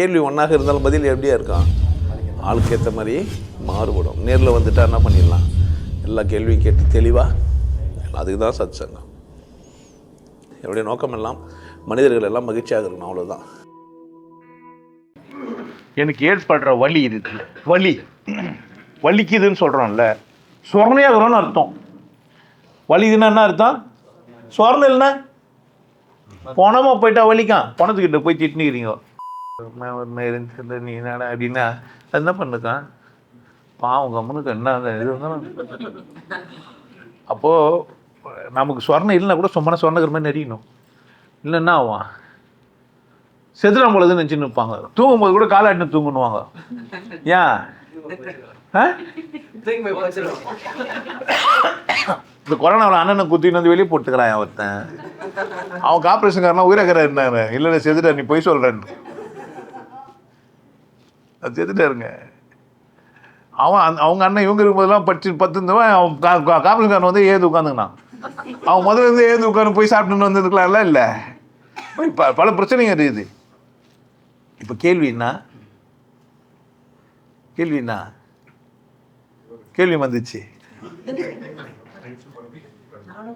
கேள்வி ஒன்றாக இருந்தாலும் பதில் எப்படியா இருக்கான் ஆளுக்கு ஏற்ற மாதிரி மாறுபடும். நேரில் வந்துட்டா என்ன பண்ணிடலாம்? எல்லா கேள்வியும் கேட்டு தெளிவாக அதுக்கு தான் சத் சங்கம் என்னுடைய நோக்கம் எல்லாம் மனிதர்கள் எல்லாம் மகிழ்ச்சியாக இருக்கணும் அவ்வளோதான் எனக்கு ஏற்படுற வலி இது. வலி. வலிக்குதுன்னு சொல்கிறோம்ல சொர்ணையாகிறோன்னு அர்த்தம். வலிக்குதுன்னா என்ன அர்த்தம்? சொர்ணம் இல்லைன்னா பணமாக போயிட்டா வலிக்கான் பணத்துக்கிட்ட போய் திட்டினுக்கிறீங்க. இருந்துச்சு நீ என்னடா அப்படின்னா அது என்ன பண்ணுக்கான் பாவம் கம்முனுக்கு என்ன அந்த இது வந்தாலும் அப்போது நமக்கு சொர்ணம் இல்லைன்னா கூட சும்மா சொர்ணக்கிற மாதிரி நெறியணும் இல்லைன்னா ஆவான்? செதுரம் பொழுதுன்னு நினச்சின்னு நிற்பாங்க தூங்கும்போது கூட காலாட்டினு தூங்கணுவாங்க ஏன்? இந்த கொரோனாவில் அண்ணனை குத்தின்னு வந்து வெளியே போட்டுக்கிறான் ஒருத்தன். அவன் கார்பரேஷன்காரனா உயிரகரா இருந்தாங்க இல்லை செதுட நீ போய் சொல்கிறேன்னு அது செத்துட்டாருங்க அவன் அவங்க அண்ணன் இவங்க இருக்கும்போதெல்லாம் படிச்சு பத்துருந்தவன் அவன் கா- கா- வந்து ஏது உட்காந்துங்கண்ணான் அவன் முதல்ல இருந்து ஏது உட்காந்து போய் சாப்பிட்டுன்னு வந்துருக்கலாம்ல இல்லை? ப- பல பிரச்சனைங்க இருக்குது இப்போ கேள்வி என்ன? கேள்வி என்ன? கேள்வி வந்துச்சு.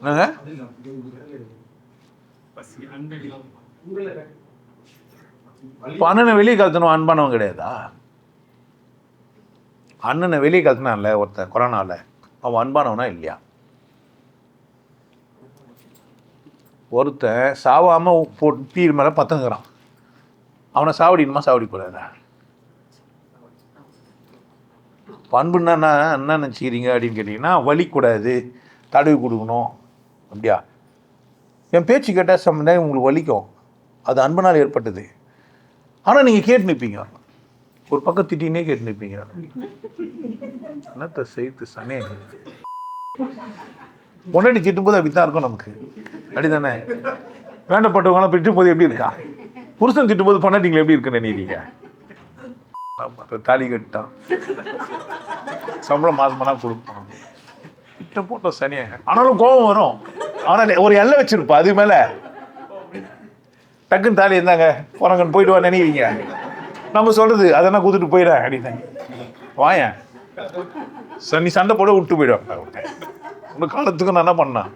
என்னங்க? அண்ணனை வெளியே கலத்தணும் அன்பானவன் கிடையாதா? அண்ணனை வெளியே கலத்தினான்ல ஒருத்தன் கொரோனாவில் அவன் அன்பானவனா இல்லையா? ஒருத்தன் சாவாம போட்டு பீர் மேலே பத்தங்குறான். அவனை சாவடிக்கணுமா? சாவடிக்கூடாதா பண்புன்னா என்ன என்ன நினச்சிக்கிறீங்க அப்படின்னு கேட்டிங்கன்னா வலிக்கூடாது தடவி கொடுக்கணும். அப்படியா? என் பேச்சு கேட்டால் சம்பந்தம் உங்களுக்கு வலிக்கும். அது அன்பனால் ஏற்பட்டது. ஆனால் நீங்கள் கேட்டு நிற்பீங்க ஒரு பக்கம் திட்டினே கேட்டு நிற்பீங்க என்னத்தை செய்து சனே? பொண்டாட்டி திட்டும்போது அப்படி தான் இருக்கும் நமக்கு. அப்படிதானே? வேண்டப்பட்டவங்களாம் திட்டும் போது எப்படி இருக்கா? புருஷன் திட்டும்போது பொண்டாட்டிங்களை எப்படி இருக்குன்னு நினைக்கிறீங்க? தாலி கட்டான் சம்பளம் மாதம் கொடுப்போம் கொடுப்பான். கிட்ட போட்ட சனியாக ஆனாலும் கோபம் வரும். ஆனால் ஒரு எல்லை வச்சிருப்பா அது மேலே. டக்குன்னு தாலி இருந்தாங்க. போறாங்கன்னு போயிட்டு வா நினைக்கிறீங்க. நம்ம சொல்றது அதெல்லாம் கூத்துட்டு போயிட அப்படின்னு வாயேன் சனி சண்டை போட விட்டு போயிடுவாங்க உங்க காலத்துக்கு நான் என்ன பண்ணேன்?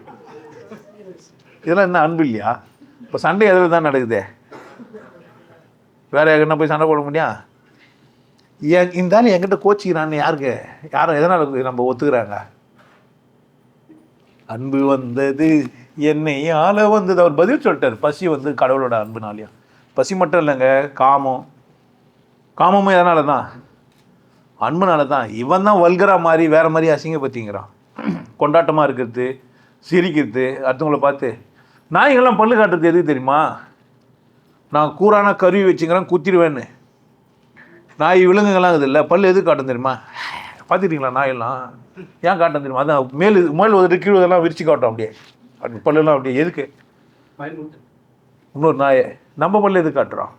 இதெல்லாம் என்ன அன்பு இல்லையா? இப்போ சண்டை எதில் தான் நடக்குதே? வேற எங்கன்னா போய் சண்டை போட முடியா? என் இருந்தாலும் என்கிட்ட கோச்சிக்கிறான்னு யாருக்கு? யாரும் எதனால் நம்ம ஒத்துக்கிறாங்க? அன்பு வந்தது. என்னை ஆள வந்தது அவர் பதில் சொல்லிட்டார். பசி வந்து கடவுளோட அன்புனாலையும் பசி மட்டும் இல்லைங்க காமம். காமமும் எதனால தான் அன்புனால தான் இவன் தான் வல்கரா மாதிரி வேற மாதிரி அசிங்கப்படுத்திங்கிறான். கொண்டாட்டமாக இருக்கிறது சிரிக்கிறது அடுத்தவங்களை பார்த்து நாய்கள்லாம் பல்லு காட்டுறது எதுக்கு தெரியுமா? நான் கூரான கருவி வச்சுக்கிறேன் குத்திடுவேன்னு. நாய் விலங்குகள்லாம் இது இல்லை பல் எதுக்கு காட்டும் தெரியுமா? பார்த்துட்டீங்களா நாயெல்லாம்? ஏன் காட்டும் தெரியுமா? அதான் மேல் மேல் ஒரு கீழ் இதெல்லாம் விரிச்சு காட்டும் அப்படியே. அப்படி பல்லுலாம் அப்படியே எதுக்கு? இன்னொரு நாயை நம்ம பல்லு எதுக்கு காட்டுறோம்?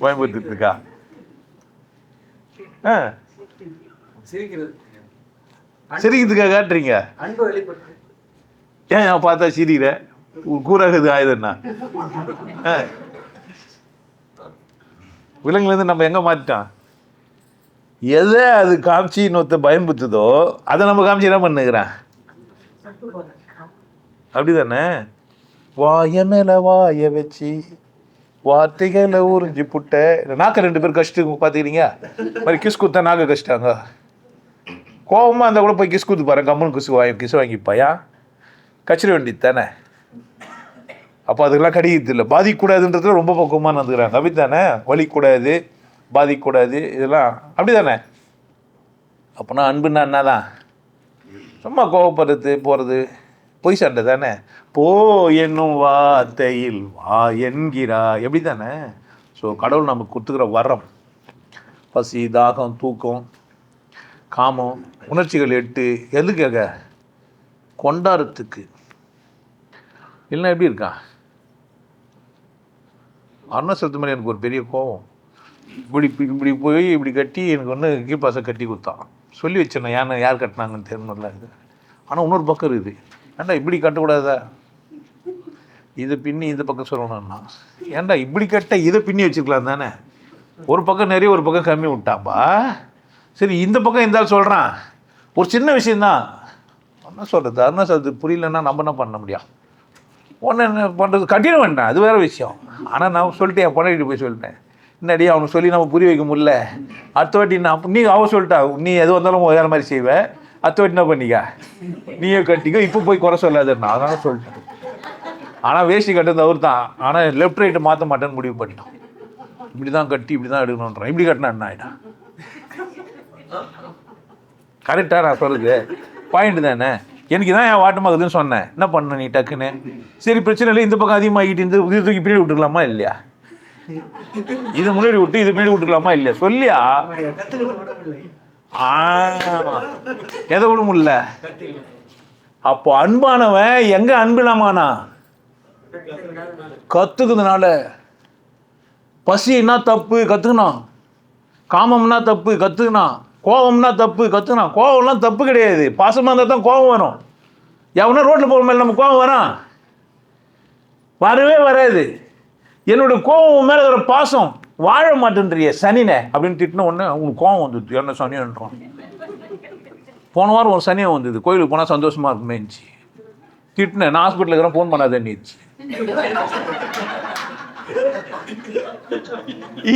பயன்படுத்திட்டு இருக்கா? ஆ. சிரிக்கிறது. சிரிக்கிறதுக்காக காட்டுறீங்க? ஏன் நான் பார்த்தா சிரிக்கிற கூறாகுது ஆயுதம்னா ஆ. விலங்குலேருந்து நம்ம எங்கே மாற்றிட்டோம் எதை அது காமிச்சு இன்னொருத்த பயன்படுத்துதோ அதை நம்ம காமிச்சு என்ன பண்ணுகிறேன்? அப்படிதானே? வாய மேல வாய வச்சு வார்த்தைகளை உறிஞ்சி புட்ட நாக்க ரெண்டு பேர் கஷ்டம் பார்த்துக்கிறீங்க மாதிரி கிஸ் குத்தா நாக்க கஷ்டாங்க. கோபமாக இருந்தால் கூட போய் கிஸ் குத்து பாருங்க கம்முன்னு கிசு வாங்கி கிசு வாங்கிப்பாயா? கச்சிட வேண்டியது தானே? அப்போ அதுக்கெல்லாம் கிடைக்கிறது இல்லை. பாதிக்கக்கூடாதுன்றதுல ரொம்ப பக்குவமாக நடந்துக்கிறாங்க. அப்படி தானே வலிக்கூடாது பாதிக்கக்கூடாது இதெல்லாம். அப்படி தானே அப்போனா அன்புன்னா என்னதான்? சும்மா கோவப்படுறது போகிறது பொய் சண்டை தானே? போ என்னும் வார்த்தையில் வா என்கிறா எப்படி தானே ஸோ கடவுள் நமக்கு கொடுத்துக்கிற வரம். பசி தாகம் தூக்கம் காமம் உணர்ச்சிகள் எட்டு. எதுக்காக? கொண்டாடுறதுக்கு இல்லைன்னா எப்படி இருக்கா? அருணா செலுத்து மேலே எனக்கு ஒரு பெரிய கோபம் இப்படி இப்படி இப்படி போய் இப்படி கட்டி எனக்கு ஒன்று கீழ்பாசை கட்டி கொடுத்தான். சொல்லி வச்சிடணும் யானை யார் கட்டினாங்கன்னு தெரியணும்ல இது. ஆனால் இன்னொரு பக்கம் இருக்குது. ஏன்டா இப்படி கட்டக்கூடாதா? இது பின்னி இந்த பக்கம் சொல்லணும்னா ஏன்டா இப்படி கட்ட இதை பின்னி வச்சுக்கலாம் தானே? ஒரு பக்கம் நிறைய ஒரு பக்கம் கம்மி விட்டாப்பா. சரி இந்த பக்கம் இருந்தாலும் சொல்கிறான் ஒரு சின்ன விஷயந்தான் என்ன சொல்கிறது அருணா சார் புரியலன்னா நம்ம என்ன பண்ண முடியும்? ஒன்று என்ன பண்ணுறது கட்டிட வேண்டாம். அது வேறு விஷயம். ஆனால் நான் சொல்லிட்டேன் என் பொண்ணாடி போய் சொல்லிட்டேன். என்னடி அவனுக்கு சொல்லி நம்ம புரிய வைக்க முடியல. அடுத்த வாட்டி நான் நீ அவ சொல்லிட்டா நீ எது வந்தாலும் வேறு மாதிரி செய்வேன் அடுத்த வாட்டி என்ன பண்ணிக்க? நீயே கட்டிக்கோ இப்போ போய் குறை சொல்லாதுன்னா அதனால சொல்லிட்டேன். ஆனால் வேஷ்டி கட்டுறது அவர் தான். ஆனால் லெஃப்ட் ரைட்டை மாற்ற மாட்டேன்னு முடிவு பண்ணிட்டோம் இப்படி தான் கட்டி இப்படி தான் எடுக்கணுன்றான் இப்படி கட்டினா என்ன கரெக்டாக நான் சொல்லுது பாயிண்ட் தானே? எனக்கு தான் என் வாட்டமாகுதுன்னு சொன்னேன். என்ன பண்ண நீ டக்குன்னு? சரி பிரச்சனை இல்லை. இந்த பக்கம் அதிகமாகிட்டு இருந்து இது தூக்கி பின்னாடி விட்டுக்கலாமா இல்லையா? இது முன்னாடி விட்டு இது பின்னாடி விட்டுக்கலாமா இல்லையா? சொல்லியா? எதை விட முடியல? அப்போ அன்பானவன் எங்க அன்பினமானா? கத்துக்குதுனால. பசின்னா தப்பு? கத்துக்கணும் காமம்னா தப்பு? கத்துக்கணும் கோபம்னா தப்பு? கத்துக்கணும் கோபம்லாம் தப்பு கிடையாது. பாசமாக இருந்தால் தான் கோபம் வரும். எவனா ரோட்டில் போகிற மாதிரி நம்ம கோபம் வரும் வரவே வராது. என்னோட கோபம் உன் மேலே ஒரு பாசம். வாழ மாட்டேன்றிய சனினே அப்படின்னு திட்டின உடனே உனக்கு கோபம் வந்துடுது. என்ன சனியன்றான் போன வாரம் ஒரு சனியாக வந்தது. கோயிலுக்கு போனால் சந்தோஷமாக இருக்குமே இருந்துச்சு திட்டினேன் நான் ஹாஸ்பிட்டலில் இருக்கிறேன் ஃபோன் பண்ணாதேன்னுச்சு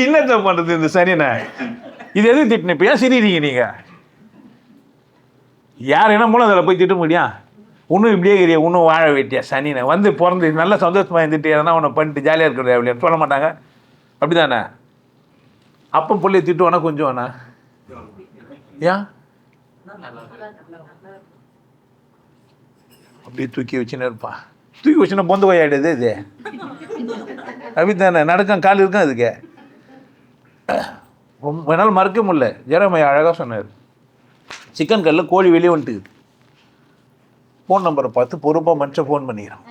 என்னத்தை பண்ணுறது இந்த சனியனை? இது எது திட்டின இப்போ? ஏன் சிரிக்கிறீங்க நீங்கள் யார் என்ன மூலம் அதில் போய் திட்ட முடியும்? இன்னும் இப்படியே இருக்கிறிய இன்னும் வாழ வேட்டியா சனினை வந்து பிறந்து நல்ல சந்தோஷமாக இருந்துட்டு எதனா ஒன்று பண்ணிட்டு ஜாலியாக இருக்கிற அப்படின்னு சொல்ல மாட்டாங்க. அப்படிதானே? அப்போ பிள்ளைய திட்டுவானா கொஞ்சம் வேணா ஏன் அப்படியே தூக்கி வச்சுன்னு இருப்பான் தூக்கி வச்சுன்னா பொந்து கொய்யாடுது இது. அப்படித்தானே நடக்கும் கால் இருக்கும் அதுக்கு. ரொம்ப என்னால் மறக்க முடியல. ஜெரமையா அழகாக சொன்னார். சிக்கன் கல்லில் கோழி வெளியே வந்துட்டு ஃபோன் நம்பரை பார்த்து பொறுப்பாக மனுஷன் ஃபோன் பண்ணிடுறான்.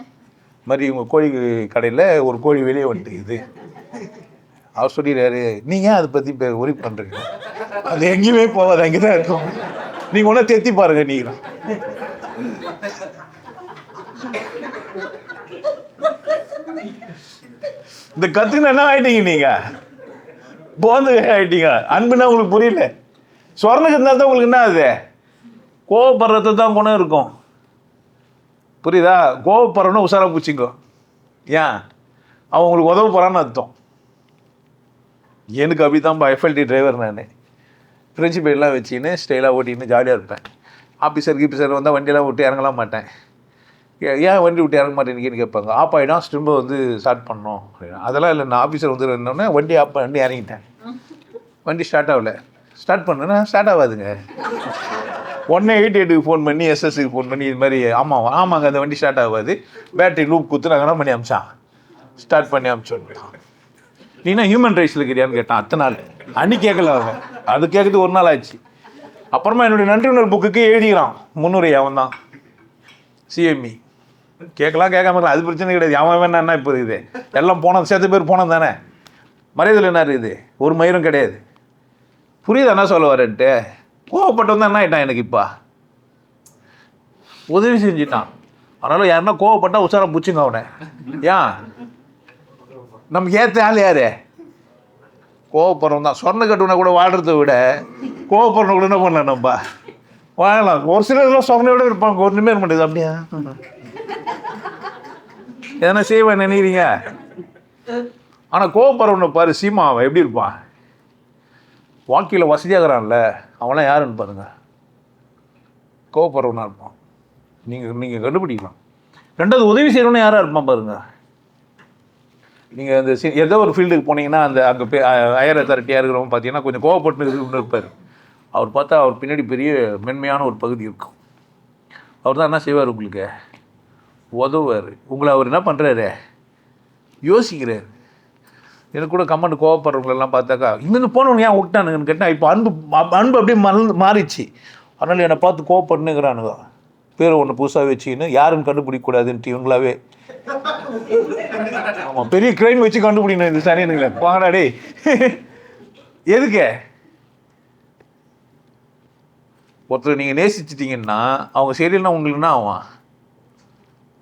மாதிரி இவங்க கோழி கடையில் ஒரு கோழி வெளியே வந்துட்டு அவர் சொல்லிடுறாரு நீங்கள் ஏன் அதை பற்றி இப்போ ஒரி பண்ணுறீங்க அது எங்கேயுமே போகாது அங்கே தான் இருக்கும். நீங்கள் ஒன்றா தேத்தி பாருங்க நீங்களும் இந்த கத்துக்கு என்ன ஆயிட்டீங்க நீங்கள் போந்து ஆயிட்டீங்க. அன்புன்னா உங்களுக்கு புரியல. சொர்ணக்கு இருந்தால் தான் உங்களுக்கு என்ன அது கோவப்படுறது தான் குணம் இருக்கும். புரியுதா? கோவப்படுறோன்னு உஷாரா பூச்சிங்கோ ஏன்? அவன் உங்களுக்கு உதவ போகிறான்னு அர்த்தம். எனக்கு அப்படி தான் எஃப்எல்டி டிரைவர் நான். ஃப்ரெஞ்சு பெயிலாம் வச்சுன்னு ஸ்டைலாக ஓட்டின்னு ஜாலியாக இருப்பேன். ஆஃபீஸர் கீஃபீஸர் வந்தால் வண்டியெல்லாம் விட்டு இறங்கலாம் மாட்டேன். ஏ- ஏன் வண்டி விட்டு இறங்க மாட்டேன்னு கேட்பாங்க. ஆப் ஆகிடும் ஸ்டிம்பை வந்து ஸ்டார்ட் பண்ணோம் அப்படின்னா அதெல்லாம் இல்லை நான் ஆஃபீஸர் வந்து என்னோடனே வண்டி ஆப் பண்ணி இறங்கிட்டேன். வண்டி ஸ்டார்ட் ஆகல. ஸ்டார்ட் பண்ணேன்னா ஸ்டார்ட் ஆகாதுங்க. ஒன்று எயிட் எயிட்டுக்கு ஃபோன் பண்ணி எஸ்எஸ்சிக்கு ஃபோன் பண்ணி இது மாதிரி ஆமாம் ஆமாங்க அந்த வண்டி ஸ்டார்ட் ஆகாது. பேட்டரி லூப் குத்து நாங்கள் என்ன பண்ணி அமிச்சான் ஸ்டார்ட் பண்ணி அமிச்சோம். நீனா ஹியூமன் ரைட்ஸில் இருக்கிறியான்னு கேட்டான். அத்தனை நாள். அன்னி கேட்கல அவன். அது கேட்குறது ஒரு நாள் ஆச்சு. அப்புறமா என்னுடைய நன்றி உணர்வு புக்குக்கு எழுதிக்கிறான். முன்னுரை அவன் தான். சிஎம்இ கேட்கலாம் கேட்காம அது பிரச்சனை கிடையாது. அவன் வேணா என்ன இப்போ இது? எல்லாம் போனது சேர்த்து பேர் போனது தானே? மரியாதையில் என்ன இருக்குது? ஒரு மயிரும் கிடையாது. புரியுது என்ன சொல்ல வரேன்ட்டு? கோவப்பட்டவன் தான் என்ன ஆகிட்டான் எனக்கு இப்போ? உதவி செஞ்சிட்டான். அதனால் யாருன்னா கோவப்பட்டா உசாரம் பிடிச்சிங்க அவனை. ஏன்? நமக்கு ஏற்ற ஆள் யாரு? கோவப்படுறவன் தான் சொன்ன கட்டுனா கூட வாழ்கிறத விட கோவப்படுறவங்க கூட என்ன பண்ணலாம் நம்ம? வாழலாம். ஒரு சிலர்லாம் விட இருப்பாங்க. ஒன்றுமே இருக்க மாட்டேது அப்படியா? எதனா செய்வேன் நினைக்கிறீங்க? ஆனால் கோவப்படுறவனை பாரு சீமா அவன் எப்படி இருப்பான்? வாழ்க்கையில் வசதியாகிறான்ல அவன்லாம் யாருன்னு பாருங்க. கோவப்படுறவனாக இருப்பான். நீங்கள் நீங்கள் கண்டுபிடிக்கலாம். ரெண்டாவது உதவி செய்கிறவனே யாராக இருப்பான் பாருங்க. நீங்கள் அந்த சி- ஏதோ ஒரு ஃபீல்டுக்கு போனீங்கன்னா அந்த அங்கே பே ஹையர் அத்தாரிட்டியாக இருக்கிறவங்க பார்த்தீங்கன்னா கொஞ்சம் கோவப்பட்டு இருப்பார். அவர் பார்த்தா அவர் பின்னாடி பெரிய மென்மையான ஒரு பகுதி இருக்கும். அவர் தான் என்ன செய்வார் உங்களுக்கு? உதவுவார். உங்களை அவர் என்ன பண்ணுறாரு யோசிக்கிறார். எனக்கு கூட கமெண்ட் கோவப்படுறவங்களெல்லாம் பார்த்தாக்கா இங்கேருந்து போனவங்க ஏன் விட்டானுங்கன்னு கேட்டேன். இப்போ அன்பு அன்பு அப்படியே மறந்து மாறிச்சு அதனால் என்னை பார்த்து கோவப்பட்டுனுங்கிறானுங்க பேர் ஒன்று புதுசாக வச்சுக்கின்னு யாருன்னு கண்டுபிடிக்கக்கூடாதுன்ட்டு இவங்களாவே. ஆமாம் பெரிய கிரைம் வச்சு கண்டுபிடிக்கணும் இந்த சனியனுங்களே வாங்கடா எதுக்கு? ஒருத்தர் நீங்கள் நேசிச்சிட்டிங்கன்னா அவங்க சரியில்லைன்னா உங்களுக்கு என்ன ஆகும்?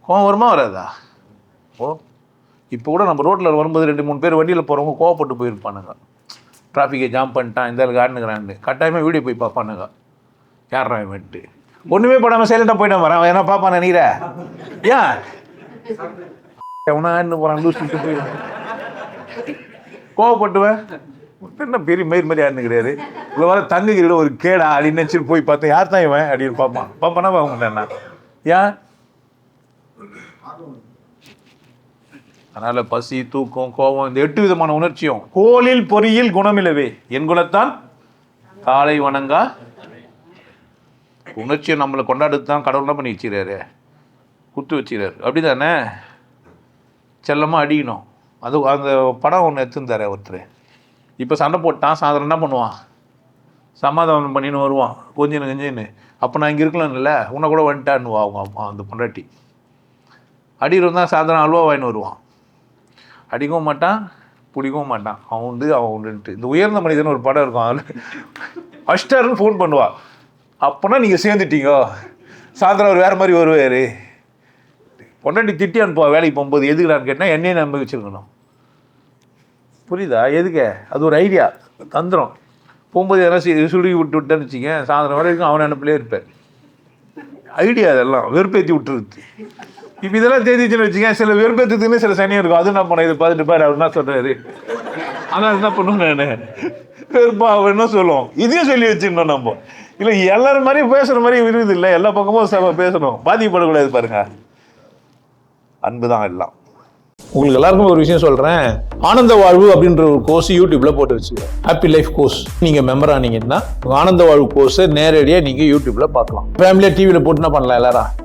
கோவம் வருமா வராதா? ஓ இப்போ கூட நம்ம ரோட்டில் வரும்போது ரெண்டு மூணு பேர் வண்டியில் போகிறவங்க கோவப்பட்டு போயிருப்பானுங்க. டிராஃபிக்கை ஜாம் பண்ணிட்டான் இந்த காட்டுனுங்கிறான்னு கட்டாயமாக வீடியோ போய் பார்ப்பானுங்க. யாரா இவன்ட்டு ஒன்றுமே போடாமல் சைலண்டாக போயிட்டான் வரேன் என்ன பார்ப்பான் நினைக்கிற? ஏன்? எவனா என்ன போகிறான் லூசிட்டு போயிடுவான் கோவப்பட்டுவேன். என்ன பெரிய மயிர் மாதிரி யாருன்னு கிடையாது இவ்வளோ வர தங்ககிட்ட ஒரு கேடா அப்படின்னு நினச்சிட்டு போய் பார்த்தேன். யார் தான் இவன் அப்படின்னு பார்ப்பான். பார்ப்பானா பார்க்க மாட்டேன்? ஏன்? அதனால் பசி தூக்கம் கோபம் இந்த எட்டு விதமான உணர்ச்சியும் கோலில் பொறியில் குணமிலவே. என் குலத்தான் காலை வணங்கா. உணர்ச்சியை நம்மளை கொண்டாடுறது தான் கடவுள் என்ன பண்ணி வச்சுக்கிறாரு குத்து வச்சுக்கிறாரு அப்படி தானே செல்லமாக அடிக்கணும். அது அந்த படம் ஒன்று எடுத்துருந்தாரு ஒருத்தர். இப்போ சண்டை போட்டான் சாயந்தரம் என்ன பண்ணுவான்? சமாதானம் பண்ணின்னு வருவான். கொஞ்சின்னு கொஞ்சம்னு அப்போ நான் இங்கே இருக்கலாம்ல உன்னை கூட வந்துட்டான்னுவா அவங்க அந்த பொண்டாட்டி. அடிக்கிறவன் தான் சாயந்தரம் அல்வா வாங்கின்னு வருவான். அடிக்கவும் மாட்டான் பிடிக்கவும் மாட்டான். அவன் உண்டு அவன் உண்டுன்ட்டு இந்த உயர்ந்த மனிதன் ஒரு படம் இருக்கும். அதில் அஷ்டர்னு ஃபோன் பண்ணுவா. அப்போனா நீங்கள் சேர்ந்துட்டீங்க. சாயந்தரம் அவர் வேறு மாதிரி வருவார். பொண்டாட்டி திட்டி அனுப்புவா வேலைக்கு போகும்போது. எதுக்குடான்னு கேட்டால் என்னையை நம்ப வச்சுருக்கணும். புரியுதா? எதுக்க? அது ஒரு ஐடியா தந்திரம். போகும்போது யாராச்சும் சுருகி விட்டு விட்டேன்னு வச்சுங்க சாயந்தரம் வரைக்கும் அவன் அனுப்பிலே இருப்பேன் ஐடியா அதெல்லாம். வெறுப்பேற்றி விட்டுருது. இப்போ இதெல்லாம் தெரிஞ்சுன்னு வச்சுங்க சில வெறுப்பேற்றத்துக்குன்னு சில சனியம் இருக்கும். அது என்ன பண்ண இது பார்த்துட்டு பாரு அவர் என்ன சொல்கிறாரு ஆனால் என்ன பண்ணுவேன் நான்? வெறுப்பா அவர் என்ன சொல்லுவோம் இதையும் சொல்லி வச்சுருந்தோம் நம்ம. இல்லை எல்லாரும் மாதிரியும் பேசுகிற மாதிரி இருக்குது இல்லை. எல்லா பக்கமும் ச- பேசணும். பாதிக்கப்படக்கூடாது பாருங்க. அன்பு தான் எல்லாம். உங்களுக்கு எல்லாருக்கும் ஒரு விஷயம் சொல்கிறேன் ஆனந்த வாழ்வு அப்படின்ற ஒரு கோர்ஸ் யூடியூப்பில் போட்டு வச்சு ஹாப்பி லைஃப் கோர்ஸ் நீங்கள் மெம்பர் ஆனீங்கன்னா ஆனந்த வாழ்வு கோர்ஸை நேரடியாக நீங்கள் யூடியூப்பில் பார்க்கலாம். ஃபேமிலியாக டிவியில் போட்டு என்ன பண்ணலாம் எல்லாரும்?